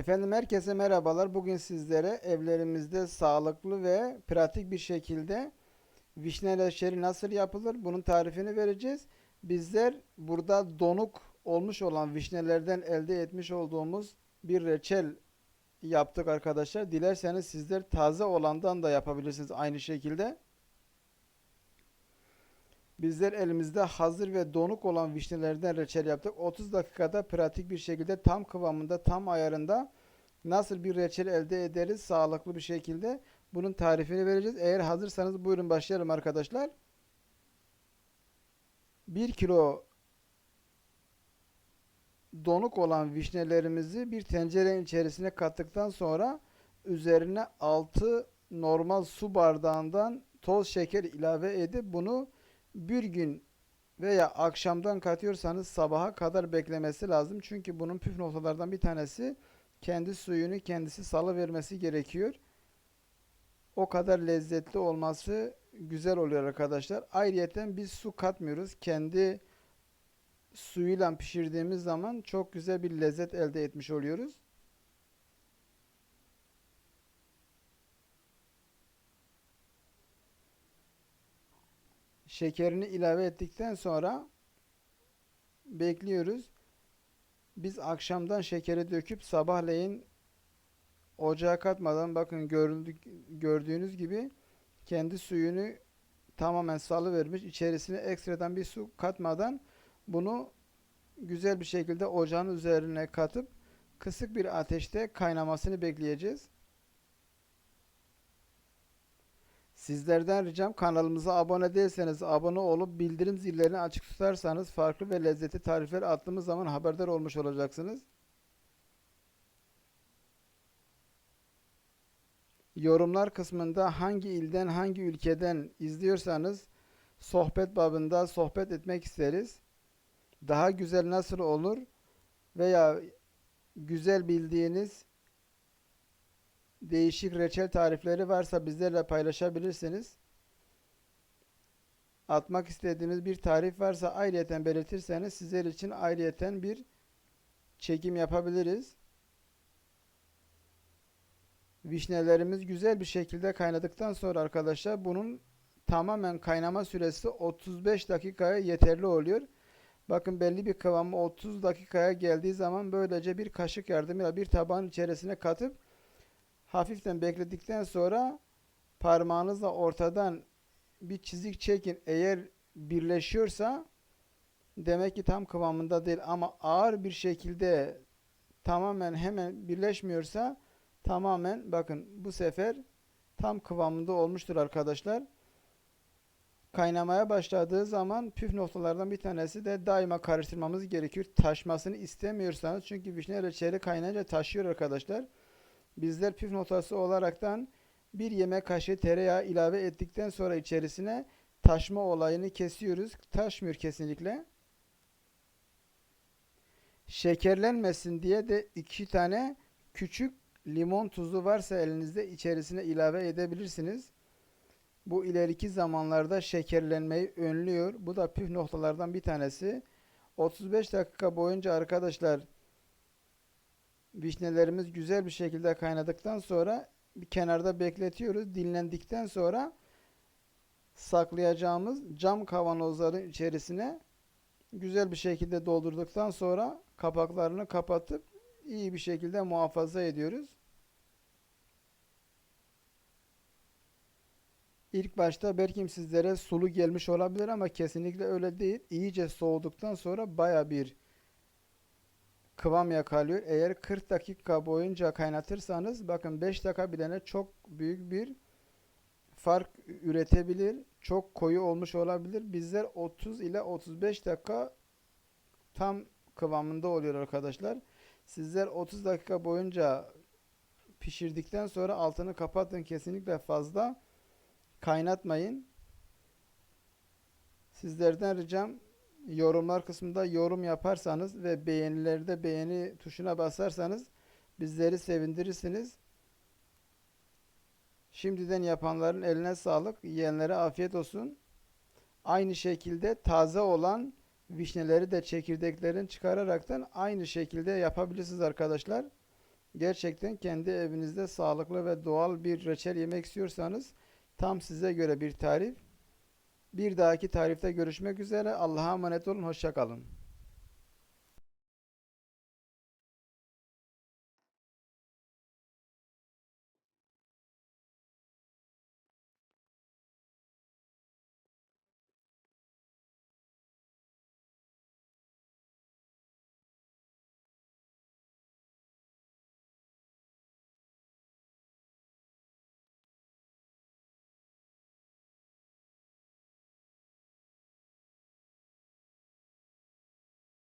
Efendim herkese merhabalar. Bugün sizlere evlerimizde sağlıklı ve pratik bir şekilde vişne reçeli nasıl yapılır bunun tarifini vereceğiz. Bizler burada donuk olmuş olan vişnelerden elde etmiş olduğumuz bir reçel yaptık arkadaşlar. Dilerseniz sizler taze olandan da yapabilirsiniz aynı şekilde. Bizler elimizde hazır ve donuk olan vişnelerden reçel yaptık. 30 dakikada pratik bir şekilde tam kıvamında, tam ayarında nasıl bir reçel elde ederiz sağlıklı bir şekilde bunun tarifini vereceğiz. Eğer hazırsanız buyurun başlayalım arkadaşlar. 1 kilo donuk olan vişnelerimizi bir tencerenin içerisine kattıktan sonra üzerine 6 normal su bardağından toz şeker ilave edip bunu bir gün veya akşamdan katıyorsanız sabaha kadar beklemesi lazım. Çünkü bunun püf noktalardan bir tanesi kendi suyunu kendisi salıvermesi gerekiyor. O kadar lezzetli olması güzel oluyor arkadaşlar. Ayrıyeten biz su katmıyoruz. Kendi suyuyla pişirdiğimiz zaman çok güzel bir lezzet elde etmiş oluyoruz. Şekerini ilave ettikten sonra bekliyoruz. Biz akşamdan şekeri döküp sabahleyin ocağa katmadan bakın görüldük, gördüğünüz gibi kendi suyunu tamamen salıvermiş. İçerisine ekstradan bir su katmadan bunu güzel bir şekilde ocağın üzerine katıp kısık bir ateşte kaynamasını bekleyeceğiz. Sizlerden ricam kanalımıza abone değilseniz abone olup bildirim zillerini açık tutarsanız farklı ve lezzetli tarifler attığımız zaman haberdar olmuş olacaksınız. Yorumlar kısmında hangi ilden hangi ülkeden izliyorsanız sohbet babında sohbet etmek isteriz. Daha güzel nasıl olur veya güzel bildiğiniz değişik reçel tarifleri varsa bizlerle paylaşabilirsiniz. Atmak istediğiniz bir tarif varsa ayrıyeten belirtirseniz sizler için ayrıyeten bir çekim yapabiliriz. Vişnelerimiz güzel bir şekilde kaynadıktan sonra arkadaşlar bunun tamamen kaynama süresi 35 dakikaya yeterli oluyor. Bakın belli bir kıvamı 30 dakikaya geldiği zaman böylece bir kaşık yardımıyla bir tabağın içerisine katıp hafiften bekledikten sonra parmağınızla ortadan bir çizik çekin. Eğer birleşiyorsa demek ki tam kıvamında değil ama ağır bir şekilde tamamen hemen birleşmiyorsa tamamen bakın bu sefer tam kıvamında olmuştur arkadaşlar. Kaynamaya başladığı zaman püf noktalardan bir tanesi de daima karıştırmamız gerekiyor. Taşmasını istemiyorsanız çünkü vişne reçeli kaynayınca taşıyor arkadaşlar. Bizler püf noktası olaraktan bir yemek kaşığı tereyağı ilave ettikten sonra içerisine taşma olayını kesiyoruz. Taşmıyor kesinlikle. Şekerlenmesin diye de iki tane küçük limon tuzu varsa elinizde içerisine ilave edebilirsiniz. Bu ileriki zamanlarda şekerlenmeyi önlüyor. Bu da püf noktalardan bir tanesi. 35 dakika boyunca arkadaşlar Vişnelerimiz güzel bir şekilde kaynadıktan sonra bir kenarda bekletiyoruz. Dinlendikten sonra saklayacağımız cam kavanozların içerisine güzel bir şekilde doldurduktan sonra kapaklarını kapatıp iyi bir şekilde muhafaza ediyoruz. İlk başta belki sizlere sulu gelmiş olabilir ama kesinlikle öyle değil. İyice soğuduktan sonra baya bir kıvam yakalıyor. Eğer 40 dakika boyunca kaynatırsanız bakın 5 dakika bilene çok büyük bir fark üretebilir. Çok koyu olmuş olabilir. Bizler 30 ile 35 dakika tam kıvamında oluyor arkadaşlar. Sizler 30 dakika boyunca pişirdikten sonra altını kapatın. Kesinlikle fazla kaynatmayın. Sizlerden ricam yorumlar kısmında yorum yaparsanız ve beğenilerde beğeni tuşuna basarsanız bizleri sevindirirsiniz. Şimdiden yapanların eline sağlık, yiyenlere afiyet olsun. Aynı şekilde taze olan vişneleri de çekirdeklerini çıkararaktan aynı şekilde yapabilirsiniz arkadaşlar. Gerçekten kendi evinizde sağlıklı ve doğal bir reçel yemek istiyorsanız tam size göre bir tarif. Bir dahaki tarifte görüşmek üzere. Allah'a emanet olun. Hoşça kalın.